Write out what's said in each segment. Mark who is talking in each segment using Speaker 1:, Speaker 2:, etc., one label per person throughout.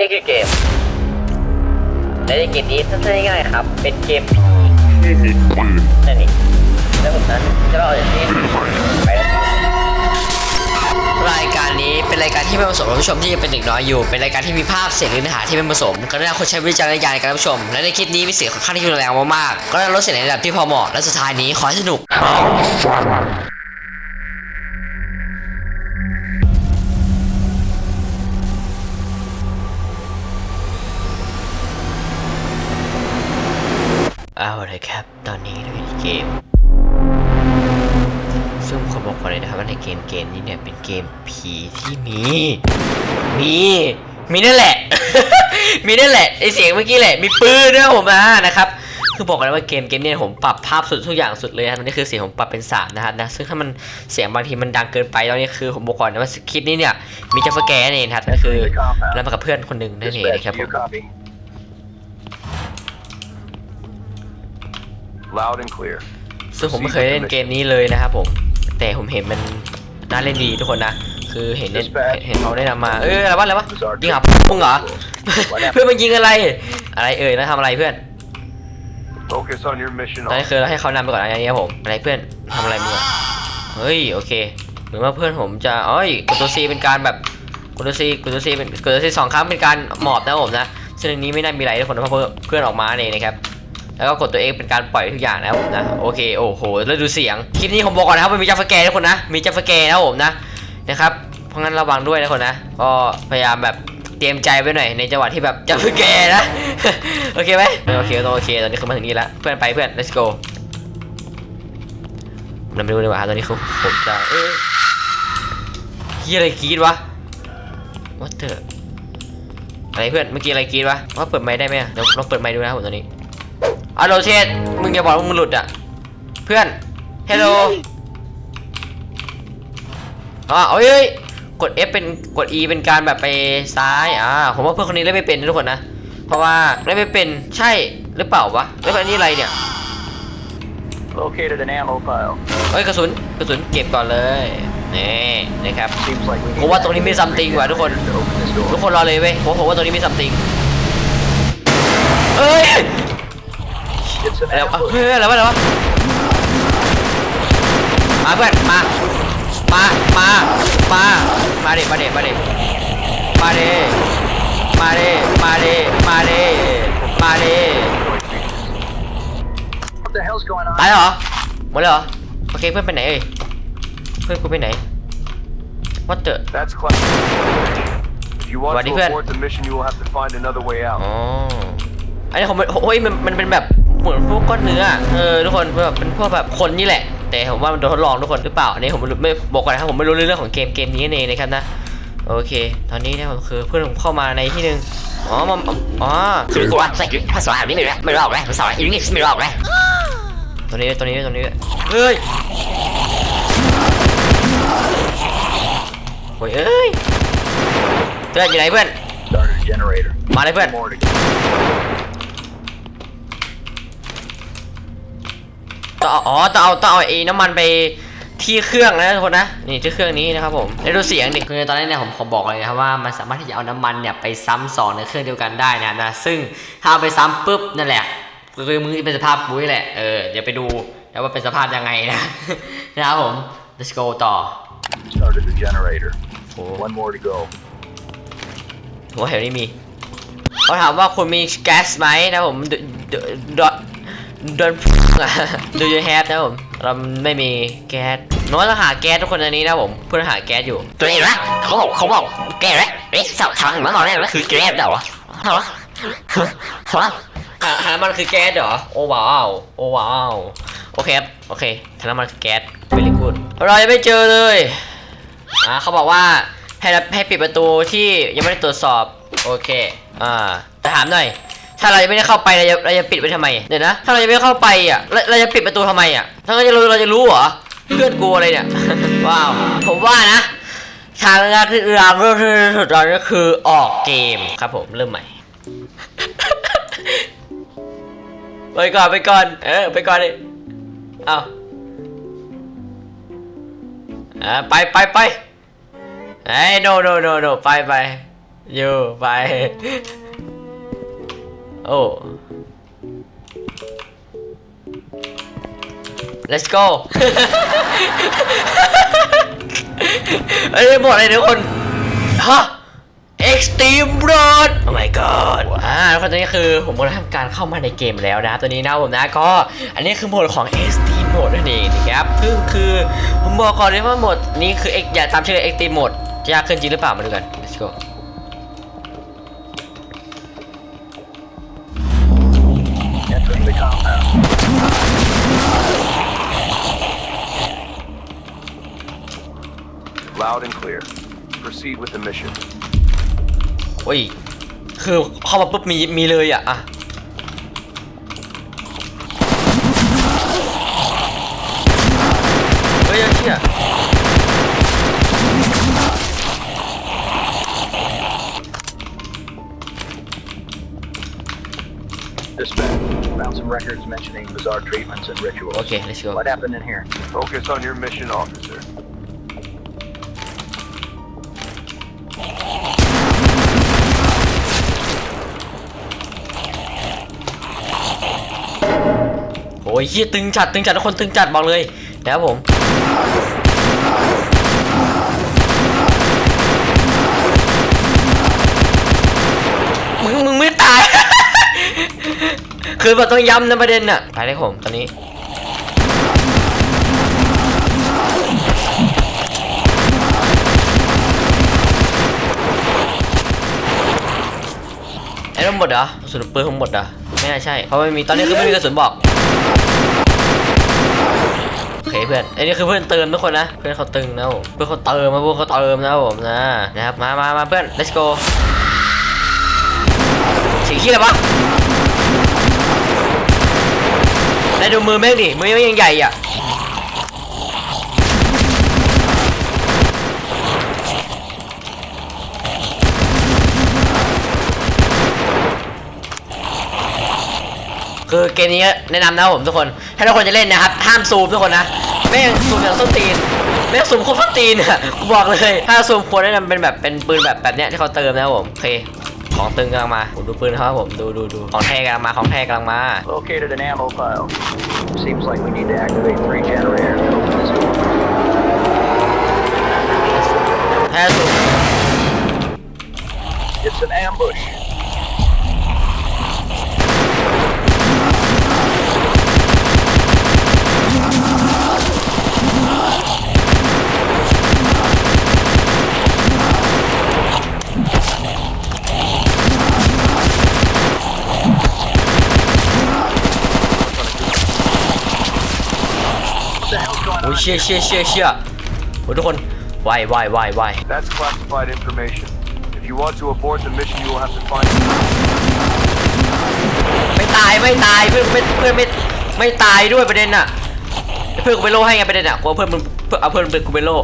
Speaker 1: นี่คือเกม และในเกมนี้สั้นๆง่ายๆครับ เป็นเกมผี
Speaker 2: ไม่มีปืน
Speaker 1: นั่นเองแล้วผมนั้นจะเล่าอย่างนี้ไปแล้ว
Speaker 3: รายการนี้เป็นรายการที่ไม่เหมาะสมกับผู้ชมที่ยังเป็นเด็กน้อยอยู่ เป็นรายการที่มีภาพเสียงหรือเนื้อหาที่ไม่เหมาะสมก็ได้คนใช้วิจารณญาณในการรับชม และในคลิปนี้มีเสียงค่อนข้างที่รุนแรงมากๆ ก็ได้ลดเสียงในระดับที่พอเหมาะ และสุดท้ายนี้ขอให้สนุก เอาเลยครับ ตอนนี้เราอยู่ในเกม ซึ่งผมบอกก่อนเลยนะครับว่าในเกมเกมนี้เนี่ยเป็นเกมผีที่มี มี มีนั่นแหละ มีนั่นแหละไอเสียงเมื่อกี้แหละ มีปืนด้วยผมนะนะครับคือบอกกันเลยว่าเกมเกมเนี่ยผมปรับภาพสุดทุกอย่างสุดเลยนะครับตอนนี้คือเสียงผมปรับเป็น 3 นะครับนะซึ่งถ้ามันเสียงบางทีมันดังเกินไปตอนนี้คือผมบอกก่อนนะว่าคลิปนี้เนี่ยมีจัฟแกร์นั่นเองนะครับก็คือแล้วมากับเพื่อนคนหนึ่งนั่นเองนะครับผม
Speaker 4: Loud and clear.
Speaker 3: ซึ่งผมไม่เคยเล่นเกมนี้เลยนะครับผม แต่ผมเห็นมันน่าเล่นดีทุกคนนะ คือเห็นเล่นเห็นเขาแนะนำมา เอออะไรวะอะไรวะยิงหาพุ่งเหรอ เพื่อนมันยิงอะไร อะไรเอ่ยแล้วทำอะไรเพื่อน
Speaker 4: Focus on your mission.
Speaker 3: ตอนนี้คือเราให้เขานำไปก่อนอะไรเงี้ยผมอะไรเพื่อนทำอะไรมึงอะเฮ้ยโอเค เหมือนว่าเพื่อนผมจะเอ้ยกดตัวซีเป็นการแบบกดตัวซีกดตัวซีเป็นกดตัวซีสองครั้งเป็นการหมอบนะผมนะซึ่งอันนี้ไม่น่ามีอะไรทุกคนเพราะเพื่อนออกมาเองนะครับ แล้วก็กดตัวเองเป็นการปล่อยทุกอย่างนะครับผมนะโอเคโอ้โหแล้วดูเสียงคลิปนี้ผมบอกก่อนนะครับมันมีจัฟแกร์ทุกคนนะมีจัฟแกร์นะครับผมนะนะครับเพราะงั้นระวังด้วยนะคนนะก็พยายามแบบเตรียมใจไว้หน่อยในจังหวะที่แบบจัฟแกร์นะโอเคไหมโอเคต้องโอเคตอนนี้คือมาถึงนี่แล้วเพื่อนไปเพื่อน let's go เราไม่รู้ดีกว่าตอนนี้คือผมจะเอ้ยกี้อะไรกรีดวะ what the อะไรเพื่อนเมื่อกี้อะไรกรีดวะว่าเปิดไมค์ได้ไหมอะเดี๋ยวลองเปิดไมค์ดูนะผมตอนนี้ อะโลเชนมึงอย่าบอกว่ามึงหลุดอะ เพื่อนเฮลโลอ่าเอ้ยกด F เป็นกด E เป็นการแบบไปซ้ายอ่าผมว่าเพื่อนคนนี้เล่นไม่เป็นนะทุกคนนะ เพราะว่าเล่นไม่เป็นใช่หรือเปล่าวะแล้วอันนี้อะไรเนี่ย
Speaker 4: Located an ammo pile.
Speaker 3: เอ้ยกระสุนกระสุนเก็บก่อนเลยนี่นะครับ
Speaker 4: Seems like we
Speaker 3: ผมว่าตรงนี้มีซัมติงว่ะทุกคน
Speaker 4: to open this
Speaker 3: ทุก
Speaker 4: door.
Speaker 3: คนรอเลยเว้ยผมผมว่าตรงนี้มีซัมติงเอ้ย
Speaker 4: It's an
Speaker 3: แล้ว
Speaker 4: ambush.
Speaker 3: เฮ้ยอะไรวะอะไรวะมาเพื่อนมามามามามาเด็มาเด็มาเด็มาเด็มาเด็มาเด็มาเด็มาเด็
Speaker 4: What the hell's going on?
Speaker 3: ตายแล้วเหรอหมดเลยเหรอโอเคเพื่อนไปไหนเอ่ยเพื่อนกูไปไหน What the
Speaker 4: That's clever. If you want
Speaker 3: What
Speaker 4: to
Speaker 3: happened?
Speaker 4: abort the mission, you will have to find another way
Speaker 3: อ๋
Speaker 4: out.
Speaker 3: ออันนี้ผมโอ้ยมันมันเป็นแบบ เหมือนพวกก้อนเนื้ออะเออทุกคนแบบเป็นพวกแบบคนนี่แหละ แต่ผมว่ามันโดนทดลองทุกคนหรือเปล่าอันนี้ผมไม่รู้ไม่บอกก่อนนะครับผมไม่รู้เรื่องของเกมเกมนี้นั่นเองนะครับนะโอเค ตอนนี้เนี่ยผมคือเพื่อนผมเข้ามาในที่หนึ่งอ๋อมาอ๋อ
Speaker 1: คือกูว่าใส่ภาษาอันนี้ไม่รู้ไม่รู้ออกแล้วภาษาอังกฤษไม่รู้ออกแล้ว
Speaker 3: ตัวนี้ตัวนี้ตัวนี้เฮ้ยโอ้ยเอ้ยเพื่อนอยู่ไหนเพื่อน
Speaker 4: Started a generator.
Speaker 3: มาเลยเพื่อน ต้องเอาอ๋อต้องเอาต้องเอาไอ้น้ำมันไปที่เครื่องนะทุกคนนะนี่ที่เครื่องนี้นะครับผมแล้วดูเสียงดิคือตอนนี้เนี่ยผมขอบอกเลยนะครับว่ามันสามารถที่จะเอาน้ำมันเนี่ยไปซ้ำสองในเครื่องเดียวกันได้นะนะซึ่งถ้าเอาไปซ้ำปุ๊บนั่นแหละคือมึงเป็นสภาพปุ้ยแหละเออเดี๋ยวไปดูแล้วว่าเป็นสภาพยังไงนะนะครับผม let's go ต่อ
Speaker 4: Started the generator.
Speaker 3: โอ้
Speaker 4: One more to go.
Speaker 3: หัวแถวนี้มีเขาถามว่าคุณมีแก๊สไหมนะผม ดดนดูยูแฮปนะผมเราไม่มีแก๊สน้องต้องหาแก๊สทุกคนอันนี้นะผมเพื่อนหาแก๊สอยู่
Speaker 1: ตัวเองนะเขาบอกเขาบอกแกแล้วเอ๊ะสาวทางมันตอนแรกนั่นคือแกแล้วเหรอเหรอเหรอ
Speaker 3: หาหาน้ำมันคือแก๊สเหรอโอ้ว้าวโอ้ว้าวโอเคครับโอเคถ้าน้ำมันคือแก๊ส very good เรายังไม่เจอเลยอ่าเขาบอกว่าให้ให้ปิดประตูที่ยังไม่ได้ตรวจสอบโอเคอ่าแต่ถามหน่อย ถ้าเราไม่ได้เข้าไปเราจะเราจะปิดไว้ทำไมเดี๋ยวนะ ถ้าเรายังไม่ได้เข้าไปอะเราเราจะปิดประตูทำไมอะถ้าเราจะรู้เราจะรู้เหรอเพื่อนกูอะไรเนี่ยว้าวผมว่านะทางแรกที่เราเริ่มที่สุดตอนนี้คือออกเกมครับผมเริ่มใหม่ไปก่อนไปก่อน เออไปก่อนดิเอาอ่าไปไปไปเอ้ย no no no no ไปไปอยู่ไป โอ้ let's go เอ้ยหมดเลยทุกคน ฮะ Extreme Road oh my god อ่าแล้วตอนนี้คือผมก็ได้ทำการเข้ามาในเกมแล้วนะ ตัวนี้นะผมนะก็อันนี้คือโหมดของ Extreme Mode นั่นเองนะครับ ซึ่งคือผมบอกก่อนเลยว่าโหมดนี้คือ X อย่าตามชื่อ Extreme Mode จะยากขึ้นจริงหรือเปล่ามาดูกัน let's go
Speaker 4: Loud and clear. Proceed with the mission.
Speaker 3: โอ้ย คือเข้ามาปุ๊บมีมีเลยอ่ะ อ่ะ เฮ้ยเชี่ย
Speaker 5: Dispatch. Found some records mentioning bizarre treatments and rituals.
Speaker 3: โอเค let's go
Speaker 5: What happened in here?
Speaker 4: Focus on your mission, officer.
Speaker 3: โอ้ยเฮียตึงจัด ตึงจัดทุกคนตึงจัดบอกเลยนะครับผม มึง มึงไม่ตาย คือแบบต้องย้ำนะประเด็นน่ะไปเลยผมตอนนี้ไอ้ทั้งหมดเหรอกระสุนปืนทั้งหมดเหรอไม่น่าใช่ เพราะไม่มีตอนนี้คือไม่มีกระสุนบอกโอเคเพื่อนไอ้นี่คือเพื่อนเติมทุกคนนะ เพื่อนเขาตึงนะผมเพื่อนเขาเติมมาเพื่อนเขาเติมนะผมนะนะครับมามามาเพื่อน let's go สีขี้อะไรวะ นายดูมือแม่งดิ มือแม่งยังใหญ่อะ คือเกมนี้แนะนำนะผมทุกคนถ้ทุกคนจะเล่นนะครับ ห้ามซูมทุกคนนะไม่งซูมอย่างส้นตีนไม่งซูมโคตรส้นตีนอะกูบอกเลย ถ้าซูมควรแนะนำเป็นแบบเป็นปืนแบบแบบเนี้ยที่เขาเติมนะครับผม โอเค ของตึงกำลังมาผมดูปืนเขาครับผมดูดูดูของแท้กำลังมาของแท้กำลังมา
Speaker 5: Located an ammo pile. Seems like we need to activate three generators to open this door.
Speaker 3: ถ้าซูม
Speaker 5: It's an ambush.
Speaker 3: โอ้ยเชี่ยเชี่ยเชี่ยเชี่ยโอ้ยทุกคนวายวายวายวาย
Speaker 4: That's classified information. If you want to abort the mission, you will have to find.
Speaker 3: ไม่ตายไม่ตายเพื่อนไม่เพื่อนไม่ไม่ตายด้วยประเด็นน่ะเพื่อนกูไปโล่ให้ไงประเด็นอะกูเอาเพื่อนมึงเพื่อนเอาเพื่อนเป็นกูไปโล่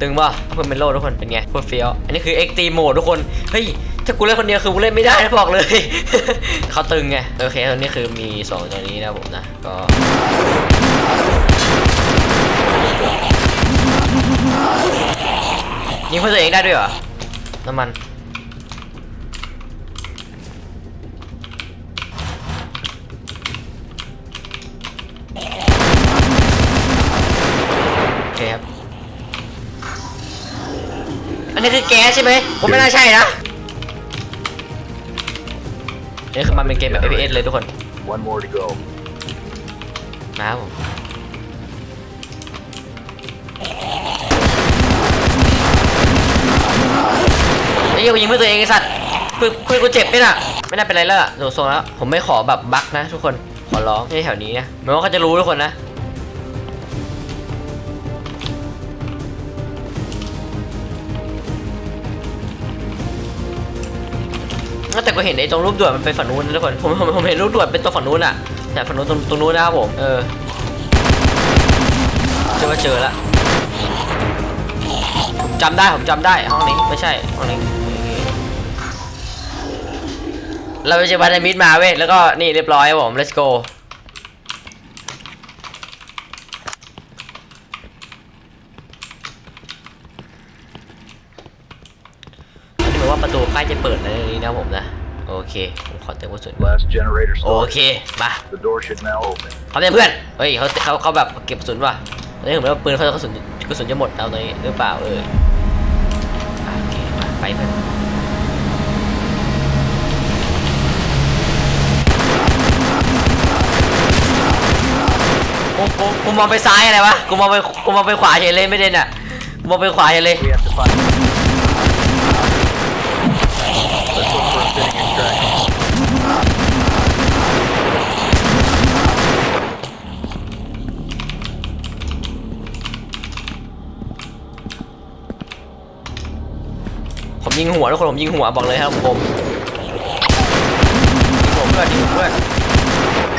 Speaker 3: ตึงป่ะเอาเพื่อนเป็นโล่ทุกคนเป็นไงโคตรเฟี้ยวอันนี้คือเอ็กตีโหมดทุกคนเฮ้ยถ้ากูเล่นคนเดียวคือกูเล่นไม่ได้นะบอกเลย เขาตึงไงโอเคตอนนี้คือมีสองตัวนี้นะผมนะก็ ยิงเพื่อนตัวเองได้ด้วยเหรอ น้ำมัน โอเคครับ อันนี้คือแก๊สใช่ไหม ผมไม่น่าใช่นะนี่คือมันเป็นเกมแบบ FPS เลยทุกคน
Speaker 5: One more to go.
Speaker 3: มาครับผม เหี้ยกูยิงเพื่อตัวเองไอ้สัตว์เพื่อนเพื่อนกูเจ็บไหมน่ะไม่น่าเป็นไรแล้วล่ะดูทรงแล้ว ผมไม่ขอแบบบั๊กนะ ทุกคนขอร้องที่แถวนี้นะแม้ว่าเขาจะรู้ทุกคนนะแต่ก็เห็นไอ้ตรงรูปด่วนมันเป็นฝั่งนู้นนะทุกคนผมผมผมเห็นรูปด่วนเป็นตัวฝั่งนู้นอะแต่ฝั่งนู้นตรงตรงนู้นนะครับผมเออจอว่าเจอละผมจำได้ผมจำได้ห้องนี้ไม่ใช่ห้องนี้ เราไปเจอพันธมิตรมาเว้ยแล้วก็นี่เรียบร้อยครับผม let's go อันนี้บอกว่าประตูใกล้จะเปิดแล้วนี่นะผมนะ โอเค ผมขอเติมกระสุน
Speaker 5: Last generator
Speaker 3: โอ
Speaker 5: started.
Speaker 3: เค มา
Speaker 5: The door should now open.
Speaker 3: เขาเนี่ยเพื่อน เฮ้ยเขาเขาเขาแบบเก็บกระสุนว่ะตอนนี้ผมว่าปืนเขากระสุนกระสุนจะหมดเอาตอนนี้หรือเปล่าเอออะโอเคมาไปเพื่อน กูมองไปซ้ายอะไรวะ กูมองไป กูมองไปขวาเฉยเลยไม่เด่นอะกูมองไปขวาเฉยเลย
Speaker 5: We have to find. Let's look for a fitting extraction.
Speaker 3: ผมยิงหัวทุกคนผมยิงหัวบอกเลยครับผมยิงหัวเพื่อนยิงหัวเพื่อน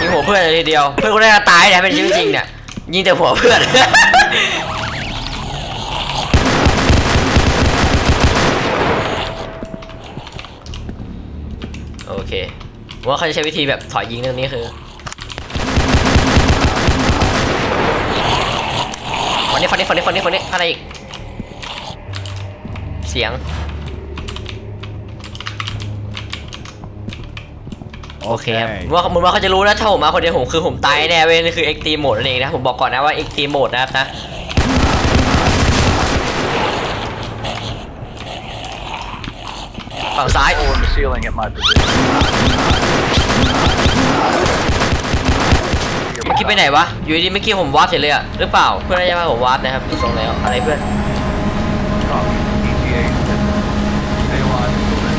Speaker 3: ยิงหัวเพื่อนเลยทีเดียว เพื่อนคนแรกตายเนี่ยเป็นชีวิตจริงเนี่ย ยิงแต่หัวเพื่อน โอเค ว่าเขาจะใช้วิธีแบบถอยยิงเรื่องนี้คือฟันนี้ฟันนี้ฟันนี้ฟันนี้ฟันนี้อะไรอีก เสียง โอเคครับผมว่าผมว่าเขาจะรู้นะถ้าผมมาคนเดียวผมคือผมตายแน่เว้ยนี่คือ XT mode นั่นเองนะผมบอกก่อนนะว่า XT mode นะครับนะฝั่งซ้าย
Speaker 5: Hole in the ceiling at my position.
Speaker 3: เมื่อกี้ไปไหนวะ อยู่ดีๆเมื่อกี้ผมวาร์ปเฉยเลยอะหรือเปล่า เพื่อนน่าจะมาผมวาร์ปนะครับอยู่ตรงไหนวะอะไรเพื่อน
Speaker 4: Copy. ETA. Stay alive until then.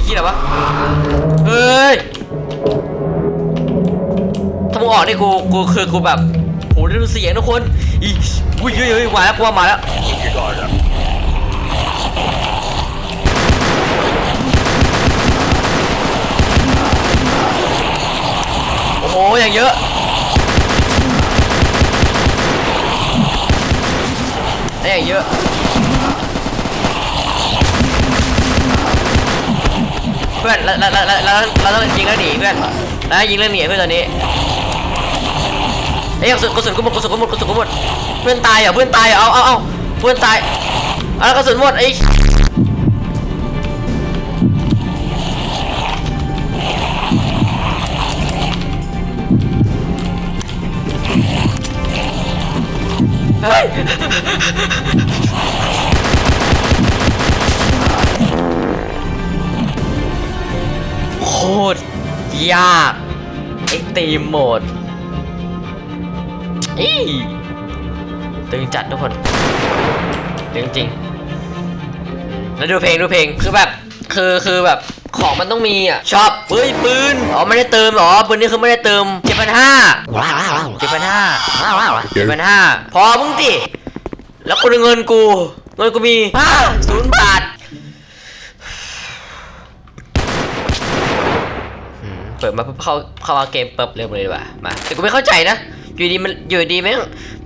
Speaker 3: ไอ้ขี้อะไรวะ เฮ้ยถ้ามึงออกนี่กู กูคือกูแบบโหได้ดูเสียงทุกคนอีอุ้ยเฮ้ยเฮ้ยมาแล้วกูว่ามาแล้วโอ้โหอย่างเยอะได้อย่างเยอะ พื่อนเราเราเราเราเราต้องยิงแล้วหนีเพื่อนแล้วยิงแล้วหนีเพื่อนตอนนี้เอ้ยกระสุนกระสุนกูหมดกระสุนกูหมดกระสุนกูหมดเพื่อนตายเหรอเพื่อนตายเหรอเอาเอาเอาเพื่อนตายเอากระสุนหมดไอ้เฮ้ย ยากไอ้ตีมโหมดอีตึงจัดทุกคนตึงจริงแล้วดูเพลงดูเพลงคือแบบคือคือแบบของมันต้องมีอะชอบเฮ้ยปืนอ๋อไม่ได้เติมเหรอปืนนี่คือไม่ได้เติมเจ็ดพันห้า
Speaker 1: ว้าวว้าวว้าว
Speaker 3: เจ็ดพันห้า
Speaker 1: ว้าวว้าว
Speaker 3: เจ็ดพันห้าพอมึงดิแล้วกูได้เงินกู เงินกูมีห้าศูนย์บาทอืม เปิดมาปุ๊บเข้าเข้ามาเกมปุ๊บเร็วเลยดีกว่ามาแต่กูไม่เข้าใจนะอยู่ดีมันอยู่ดีแม่ง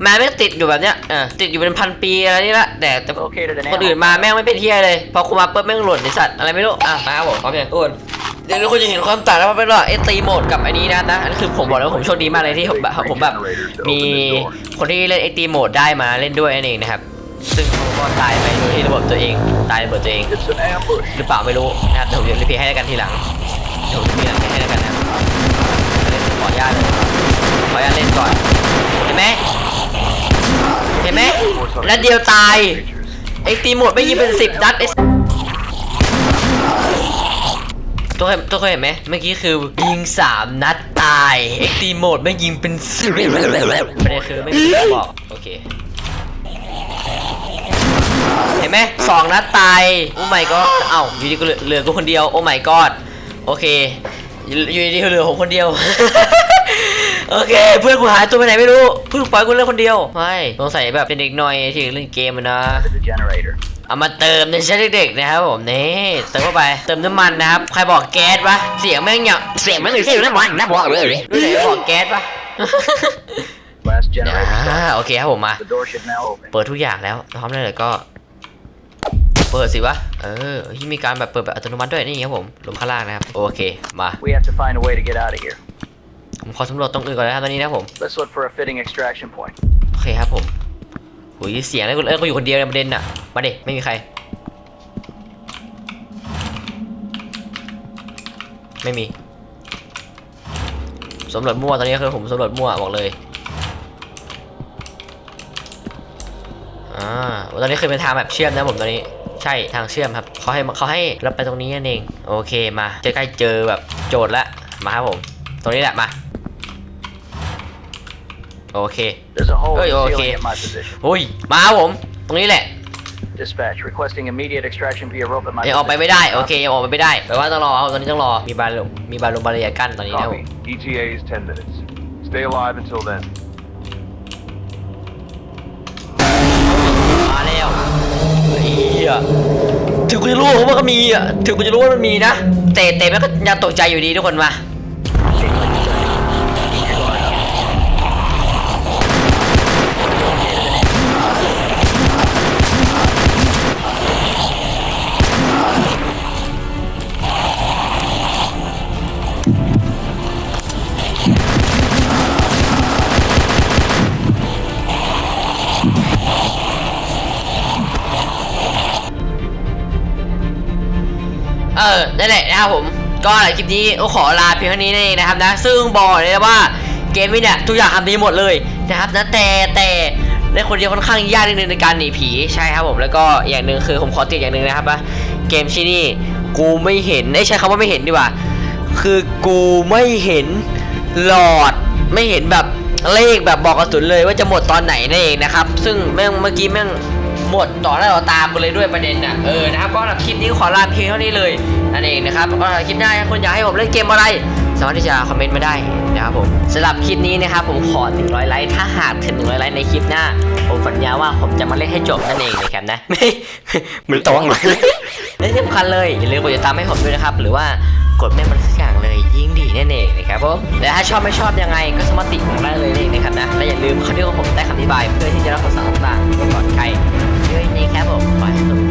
Speaker 3: มาแม่งติดอยู่แบบเนี้ยอะติดอยู่เป็นพันปีอะไรนี่ละแต่แต่
Speaker 5: Located an
Speaker 3: คนอื่น
Speaker 5: ammo
Speaker 3: มาแม่งไม่เป็นเที่ยเลยพอกูมาปุ๊บแม่งหล่นไอสัตว์อะไรไม่รู้อะมาครับผมพร้อมยังทุกคนเดี๋ยวทุกคนจะเห็นความต่างแล้วว่าเป็นว่าไอ้ตีโหมดกับอันนี้นะนะอันนี้คือผมบอกแล้วว่าผมโชคดีมากเลยที่ผมแบบผมแบบมีคนที่เล่นไอ้ตีโหมดได้มาเล่นด้วยนั่นเองนะครับซึ่งผมก็ตายไปโดยที่ระบบตัวเองตายระบบตัวเอง
Speaker 5: It's an ambush.
Speaker 3: หรือเปล่าไม่รู้นะครับเดี๋ยวผมจะรีเพลย์ให้แล้วกันทีหลังเดี๋ยวผมจะรีเพลย์ให้แล้วาตเลยขออนุญาตเล่นก่อน เห็นไหมเห็นไหมนัดเดียวตายไอ้ตีหมดไม่ยิงเป็นสิบนัดไอ้ตัวเห็นตัวเคยเห็นไหมเมื่อกี้คือยิงสามนัดตายไอ้ตีโหมดไม่ยิงเป็นสิบประเด็นคือไม่มีบอกโอเคเห็นไหมสองนัดตายโอ้ my god เอ้าอยู่ดีก็เหลือกูคนเดียวโอ้ my god โอเคอยู่ดีเหลือผมคนเดียว โอเค เพื่อนกูหายตัวไปไหนไม่รู้เพื่อนปล่อยกูเล่นคนเดียวไม่สงสัยแบบเป็นเด็กน้อยที่เล่นเกมอะนะ เอามาเติมในชั้นเด็กๆนะครับผมนี่เติมเข้าไปเติมน้ำมันนะครับใครบอกแก๊สวะเสียงแม่งเนี่ย
Speaker 1: เสียงมันอยู่ที่ยู่นั่นวันนะบอกเลย
Speaker 3: รู้ไหนบอกแก๊สวะ
Speaker 5: Last
Speaker 3: อ่
Speaker 5: generator
Speaker 3: โอเคครับผมมา
Speaker 5: The door should now open.
Speaker 3: เปิดทุกอย่างแล้วพร้อมเลยเลยก็ เปิดสิวะเออที่มีการแบบเปิดแบบอัตโนมัติด้วยนี่ครับผมลงข้างล่างนะครับโอเคมา
Speaker 5: We have to find a way to get out of here.
Speaker 3: ผมขอสำรวจตรงอื่นก่อนนะครับตอนนี้นะครับผม
Speaker 5: Let's look for a fitting extraction point.
Speaker 3: โอเคครับผมโอ้ยเสียงแล้วคุณเอิร์ธก็อยู่คนเดียวในประเด็นน่ะ มาดิไม่มีใคร ไม่มี สำรวจมั่วตอนนี้คือผมสำรวจมั่วบอกเลย อ่า ตอนนี้คือเป็นทางแบบเชื่อมนะผมตอนนี้ ใช่ทางเชื่อมครับเขาให้เขาให้เราไปตรงนี้นั่นเอง โอเคมาจะใกล้เจอแบบโจทย์ละ มาครับผม ตรงนี้แหละมา โอเค
Speaker 5: There's a hole in
Speaker 3: Oi,
Speaker 5: the
Speaker 3: okay.
Speaker 5: ceiling at my position.
Speaker 3: อุ้ย มาครับผม ตรงนี้แหละ
Speaker 5: Dispatch requesting immediate extraction via rope at my
Speaker 3: ยังออกไป
Speaker 5: position.
Speaker 3: ไม่ได้ โอเคยังออกไปไม่ได้ แปลว่าต้องรอเอาตอนนี้ต้องรอ มีบาลงมีบาลงบาเรียกั้นตอนนี้นะผม
Speaker 4: Copy. ETA is 10 minutes. Stay alive until then.
Speaker 3: มาแล้วเฮียถึงกูจะรู้ว่ามันก็มีอะถึงกูจะรู้ว่ามันมีนะ แต่แต่มันก็ยังตกใจอยู่ดีทุกคนมา ออนั่นแหละนะครับผม ก็คลิปนี้ก็ขอลาเพียงเท่านี้เองนะครับนะ ซึ่งบอกเลยนะว่าเกมนี้เนี่ยทุกอย่างทำดีหมดเลยนะครับนะแต่แต่ในคนเดียวค่อนข้างยากนิดนึงในการหนีผีใช่ครับผมแล้วก็อย่างหนึ่งคือผมขอติดอย่างหนึ่งนะครับว่าเกมที่นี่กูไม่เห็นไอ้ใช้คำว่าไม่เห็นดีกว่า คือกูไม่เห็นหลอดไม่เห็นแบบเลขแบบบอกกระสุนเลยว่าจะหมดตอนไหนนั่นเองนะครับ ซึ่งแม่งเมื่อกี้แม่ง หมดต่อหน้าต่อตาไปเลยด้วยประเด็นน่ะเออนะครับก็สำหรับคลิปนี้ขอลาเพียงเท่านี้เลยนั่นเองนะครับก็คลิปหน้าคุณอยากให้ผมเล่นเกมอะไรสามารถที่จะคอมเมนต์มาได้นะครับผมสำหรับคลิปนี้นะครับผมขอ 100 ไลค์ถ้าหากถึง 100 ไลค์ในคลิปหน้า ผมสัญญาว่าผมจะมาเล่นให้จบนั่นเองนะครับนะไม่
Speaker 1: เมือนตองเลย
Speaker 3: และที่สำคัญเลยอย่าลืมกดติดตามให้ผมด้วยนะครับ หรือว่ากดไม่มันสักอย่างเลยยิ่งดีนั่นเองนะครับผมและถ้าชอบไม่ชอบยังไงก็สามารถติผมได้เลยนะครับนะและอย่าลืมเข้าที่ของผมใต้คำอธิบายเพื่อที่จะรับคำสั่งต่างๆก่อนใคร ด้วยนะครับผมขอให้สุข